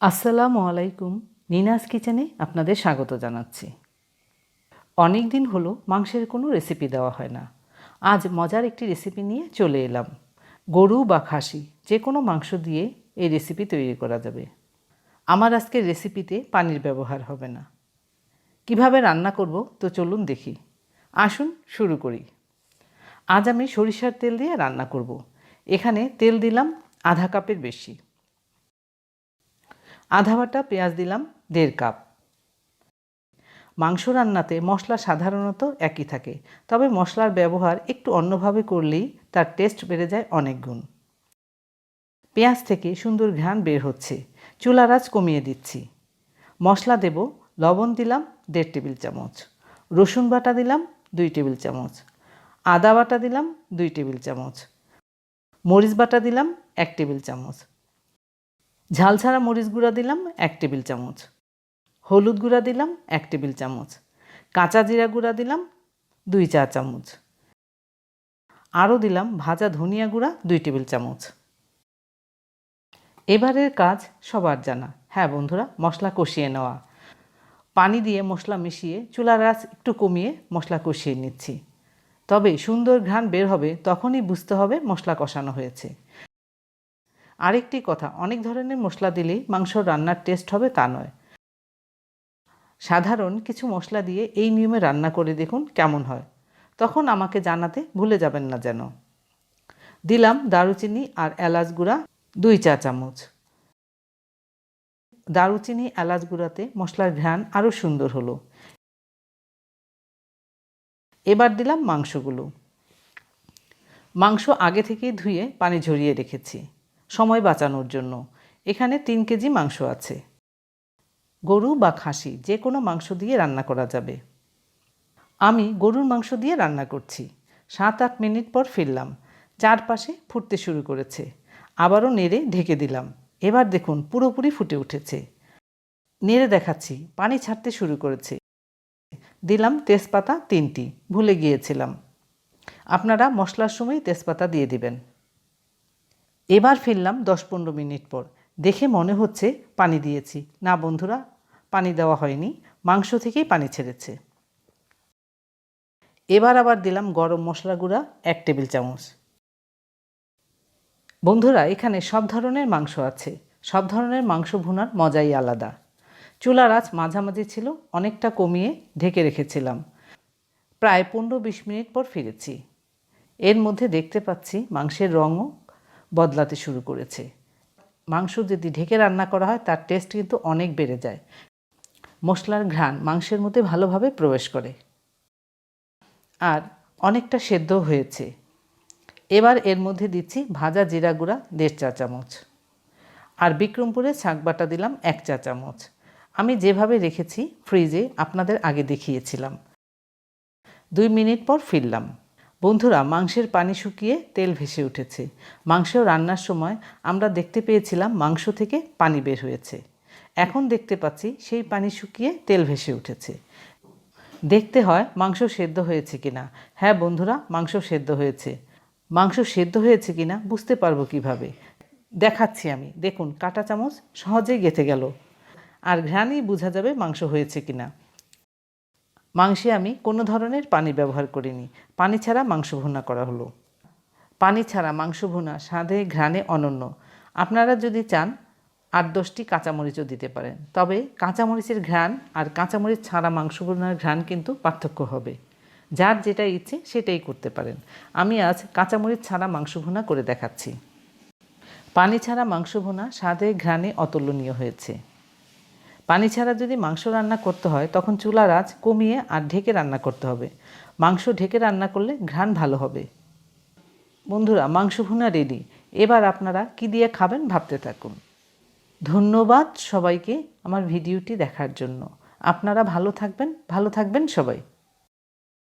আসসালামু আলাইকুম। নিনাস কিচেনে আপনাদের স্বাগত জানাচ্ছি। অনেক দিন হলো মাংসের কোনো রেসিপি দেওয়া হয় না। আজ মজার একটি রেসিপি নিয়ে চলে এলাম। গরু বা খাসি, যে কোনো মাংস দিয়ে এই রেসিপি তৈরি করা যাবে। আমার আজকের রেসিপিতে পানির ব্যবহার হবে না। কীভাবে রান্না করব? তো চলুন দেখি। আসুন শুরু করি। আজ আমি সরিষার তেল দিয়ে রান্না করব। এখানে তেল দিলাম আধা কাপের বেশি। আধা বাটা পেঁয়াজ দিলাম, দেড় কাপ। মাংস রান্নাতে মশলা সাধারণত একই থাকে, তবে মশলার ব্যবহার একটু অন্যভাবে করলেই তার টেস্ট বেড়ে যায় অনেক গুণ। পেঁয়াজ থেকে সুন্দর ঘ্রাণ বের হচ্ছে, চুলার আঁচ কমিয়ে দিচ্ছি। মশলা দেব, লবণ দিলাম, দেড় টেবিল চামচ। রসুন বাটা দিলাম, দুই টেবিল চামচ। আদা বাটা দিলাম, দুই টেবিল চামচ। মরিচ বাটা দিলাম, এক টেবিল চামচ। ঝাল ছাড়া মরিচ গুঁড়া দিলাম এক টেবিল চামচ। হলুদ গুঁড়া দিলাম এক টেবিল চামচ। কাঁচা জিরা গুঁড়া দিলাম দুই চা চামচ। আরও দিলাম ভাজা ধনিয়া গুঁড়া দুই টেবিল চামচ। এবারের কাজ সবার জানা। হ্যাঁ বন্ধুরা, মশলা কষিয়ে নেওয়া। পানি দিয়ে মশলা মিশিয়ে চুলার আঁচ একটু কমিয়ে মশলা কষিয়ে নিচ্ছি। তবে সুন্দর ঘ্রাণ বের হবে, তখনই বুঝতে হবে মশলা কষানো হয়েছে। আরেকটি কথা, অনেক ধরনের মশলা দিলেই মাংস রান্নার টেস্ট হবে তা নয়। সাধারণ কিছু মশলা দিয়ে এই নিয়মে রান্না করে দেখুন কেমন হয়। তখন আমাকে জানাতে ভুলে যাবেন না যেন। দিলাম দারুচিনি আর এলাচ গুঁড়া, দুই চা চামচ। দারুচিনি, এলাচ গুঁড়াতে মশলার ঘ্রাণ আরও সুন্দর হলো। এবার দিলাম মাংসগুলো। মাংস আগে থেকেই ধুয়ে পানি ঝরিয়ে রেখেছি। সময় বাঁচানোর জন্য। এখানে তিন কেজি মাংস আছে। গরু বা খাসি, যে কোনো মাংস দিয়ে রান্না করা যাবে। আমি গরুর মাংস দিয়ে রান্না করছি। সাত আট মিনিট পর ফিরলাম। চারপাশে ফুটতে শুরু করেছে। আবারও নেড়ে ঢেকে দিলাম। এবার দেখুন, পুরোপুরি ফুটে উঠেছে। নেড়ে দেখাচ্ছি, পানি ছাড়তে শুরু করেছে। দিলাম তেজপাতা তিনটি, ভুলে গিয়েছিলাম। আপনারা মশলার সময় তেজপাতা দিয়ে দিবেন। এবার ফিরলাম দশ পনেরো মিনিট পর। দেখে মনে হচ্ছে পানি দিয়েছি। না বন্ধুরা, পানি দেওয়া হয়নি, মাংস থেকেই পানি ছেড়েছে। এবার আবার দিলাম গরম মশলা গুঁড়া, এক টেবিল চামচ। বন্ধুরা, এখানে সব ধরনের মাংস আছে। সব ধরনের মাংস ভুনার মজাই আলাদা। চুলার আঁচ মাঝামাঝি ছিল, অনেকটা কমিয়ে ঢেকে রেখেছিলাম। প্রায় পনেরো বিশ মিনিট পর ফিরেছি। এর মধ্যে দেখতে পাচ্ছি মাংসের রঙও বদলাতে শুরু করেছে। মাংস যদি ঢেকে রান্না করা হয়, তার টেস্ট কিন্তু অনেক বেড়ে যায়। মশলার ঘ্রাণ মাংসের মধ্যে ভালোভাবে প্রবেশ করে। আর অনেকটা সেদ্ধ হয়েছে। এবার এর মধ্যে দিচ্ছি ভাজা জিরা গুঁড়া দেড় চা চামচ। আর বিক্রমপুরে শাক বাটা দিলাম এক চা চামচ। আমি যেভাবে রেখেছি ফ্রিজে আপনাদের আগে দেখিয়েছিলাম। দুই মিনিট পর ফিরলাম। বন্ধুরা, মাংসের পানি শুকিয়ে তেল ভেসে উঠেছে। মাংস রান্নার সময় আমরা দেখতে পেয়েছিলাম মাংস থেকে পানি বের হয়েছে। এখন দেখতে পাচ্ছি সেই পানি শুকিয়ে তেল ভেসে উঠেছে। দেখতে হয় মাংস সেদ্ধ হয়েছে কিনা। হ্যাঁ বন্ধুরা, মাংস সেদ্ধ হয়েছে। মাংস সেদ্ধ হয়েছে কিনা বুঝতে পারব কীভাবে? দেখাচ্ছি আমি। দেখুন, কাটা চামচ সহজেই গেঁথে গেল। আর ঘ্রাণেই বোঝা যাবে মাংস হয়েছে কিনা। মাংসে আমি কোনো ধরনের পানি ব্যবহার করিনি। পানি ছাড়া মাংস ভুনা করা হলো। পানি ছাড়া মাংস ভুনা স্বাদে ঘ্রাণে অনন্য। আপনারা যদি চান, আট দশটি কাঁচামরিচও দিতে পারেন। তবে কাঁচামরিচের ঘ্রাণ আর কাঁচামরিচ ছাড়া মাংস ভুনার ঘ্রাণ কিন্তু পার্থক্য হবে। যার যেটা ইচ্ছে, সেটাই করতে পারেন। আমি আজ কাঁচামরিচ ছাড়া মাংস ভুনা করে দেখাচ্ছি। পানি ছাড়া মাংস ভুনা স্বাদে ঘ্রাণে অতুলনীয় হয়েছে। পানি ছাড়া যদি মাংস রান্না করতে হয়, তখন চুলার আঁচ কমিয়ে আর ঢেকে রান্না করতে হবে। মাংস ঢেকে রান্না করলে ঘ্রাণ ভালো হবে। বন্ধুরা, মাংস ভুনা রেডি এবার আপনারা কি দিয়ে খাবেন ভাবতে থাকুন। ধন্যবাদ সবাইকে আমার ভিডিওটি দেখার জন্য। আপনারা ভালো থাকবেন ভালো থাকবেন সবাই।